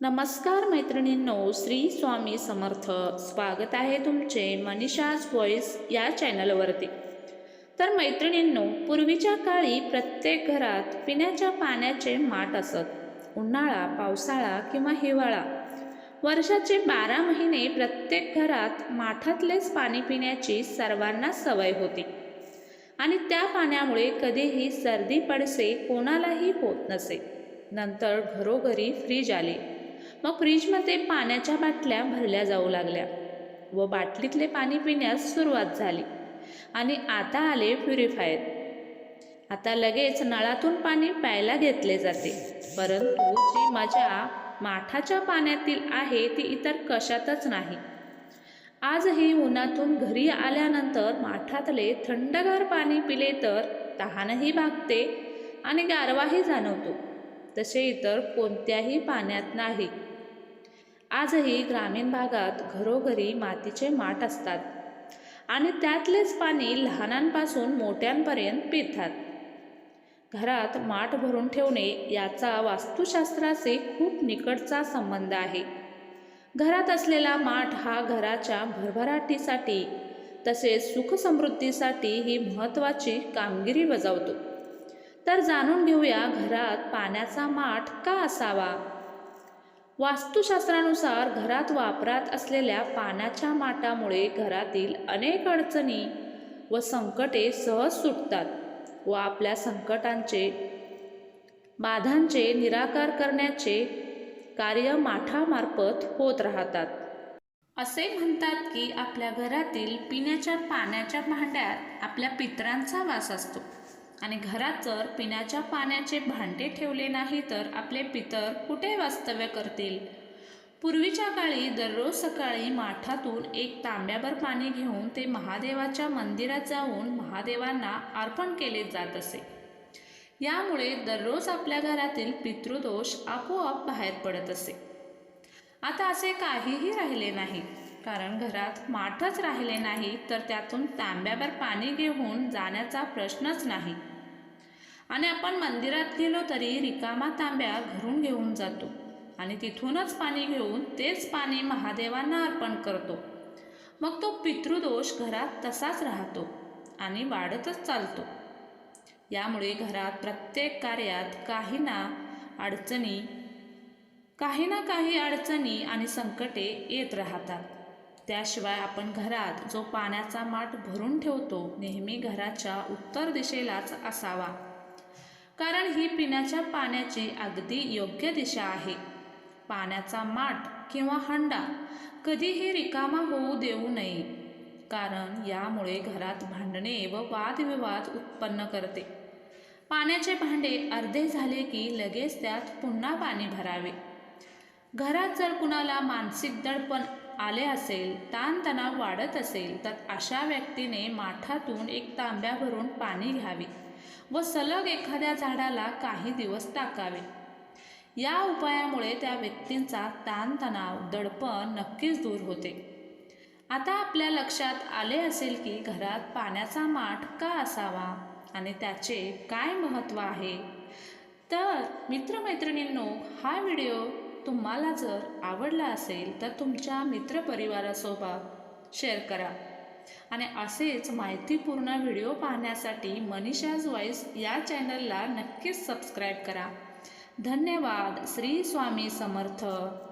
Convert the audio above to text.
नमस्कार मैत्रिणींनो श्री स्वामी समर्थ. स्वागत आहे तुमचे मनीषाज व्हॉइस या चॅनलवरती. तर मैत्रिणींनो पूर्वीच्या काळी प्रत्येक घरात पिण्याच्या पाण्याचे माठ असत. उन्हाळा पावसाळा किंवा हिवाळा. वर्षाचे बारा महिने प्रत्येक घरात माठातलेच पाणी पिण्याची सर्वांना सवय होती. आणि त्या पाण्यामुळे कधीही सर्दी पडसे कोणालाही होत नसे. नंतर घरोघरी फ्रीज आले. मग फ्रीजमध्ये पाण्याच्या बाटल्या भरल्या जाऊ लागल्या व बाटलीतले पाणी पिण्यास सुरुवात झाली आणि आता आले प्युरिफायर. आता लगेच नळातून पाणी प्यायला घेतले जाते. परंतु जी मजा माठाच्या पाण्यातील आहे ती इतर कशातच नाही. आजही उन्हातून घरी आल्यानंतर माठातले थंडगार पाणी पिले तर तहानही भागते आणि गारवाही जाणवतो. तसे इतर कोणत्याही पाण्यात नाही. आजही ग्रामीण भागात घरोघरी मातीचे माठ असतात आणि त्यातलेच पाणी लहानांपासून मोठ्यांपर्यंत पितात घरात माठ भरून ठेवणे याचा वास्तुशास्त्राशी खूप निकटचा संबंध आहे. घरात असलेला माठ हा घराच्या भरभराटीसाठी तसेच सुखसमृद्धीसाठी ही महत्त्वाची कामगिरी बजावतो. तर जाणून घेऊया घरात पाण्याचा माठ का असावा? वास्तुशास्त्रानुसार घरात वापरात असलेल्या पाण्याच्या माठामुळे घरातील अनेक अडचणी व संकटे सहज सुटतात व आपल्या संकटांचे बाधांचे निराकार करण्याचे कार्य माठामार्फत होत राहतात. असे म्हणतात की आपल्या घरातील पिण्याच्या पाण्याच्या भांड्यात आपल्या पितरांचा वास असतो. आणि घरात जर पिण्याच्या पाण्याचे भांडे ठेवले नाही तर आपले पितर कुठे वास्तव्य करतील? पूर्वीच्या काळी दररोज सकाळी माठातून एक तांब्याभर पाणी घेऊन ते महादेवाच्या मंदिरात जाऊन महादेवांना अर्पण केले जात असे. यामुळे दररोज आपल्या घरातील पितृदोष आपोआप बाहेर पडत असे. आता असे काहीही राहिले नाही. कारण घरात माठच राहिले नाही तर त्यातून तांब्यावर पाणी घेऊन जाण्याचा प्रश्नच नाही. आणि आपण मंदिरात गेलो तरी रिकामा तांब्या घरून घेऊन जातो आणि तिथूनच पाणी घेऊन तेच पाणी महादेवांना अर्पण करतो. मग तो पितृदोष घरात तसाच राहतो आणि वाढतच चालतो. यामुळे घरात प्रत्येक कार्यात काही ना अडचणी काही ना काही अडचणी आणि संकटे येत राहतात. त्याशिवाय आपण घरात जो पाण्याचा माठ भरून ठेवतो नेहमी घराच्या उत्तर दिशेलाच असावा. कारण ही पिण्याच्या पाण्याची अगदी योग्य दिशा आहे. पाण्याचा माठ किंवा हंडा कधीही रिकामा होऊ देऊ नये कारण यामुळे घरात भांडणे व वादविवाद उत्पन्न करते. पाण्याचे भांडे अर्धे झाले की लगेच त्यात पुन्हा पाणी भरावे. घरात जर कुणाला मानसिक दडपण आले असेल ताणतणाव वाढत असेल तर अशा व्यक्तीने माठातून एक तांब्या भरून पाणी घ्यावे व सलग एखाद्या झाडाला काही दिवस टाकावे. या उपायामुळे त्या व्यक्तींचा ताणतणाव दडपण नक्कीच दूर होते. आता आपल्या लक्षात आले असेल की घरात पाण्याचा माठ का असावा आणि त्याचे काय महत्त्व आहे? तर मित्रमैत्रिणींनो हा व्हिडिओ तुम्हाला जर आवडला असेल तर तुमच्या मित्रपरिवारासोबत शेअर करा. आणि असेच माहितीपूर्ण व्हिडिओ पाहण्यासाठी मनीषाज वॉईस या चॅनलला नक्कीच सबस्क्राईब करा. धन्यवाद. श्री स्वामी समर्थ.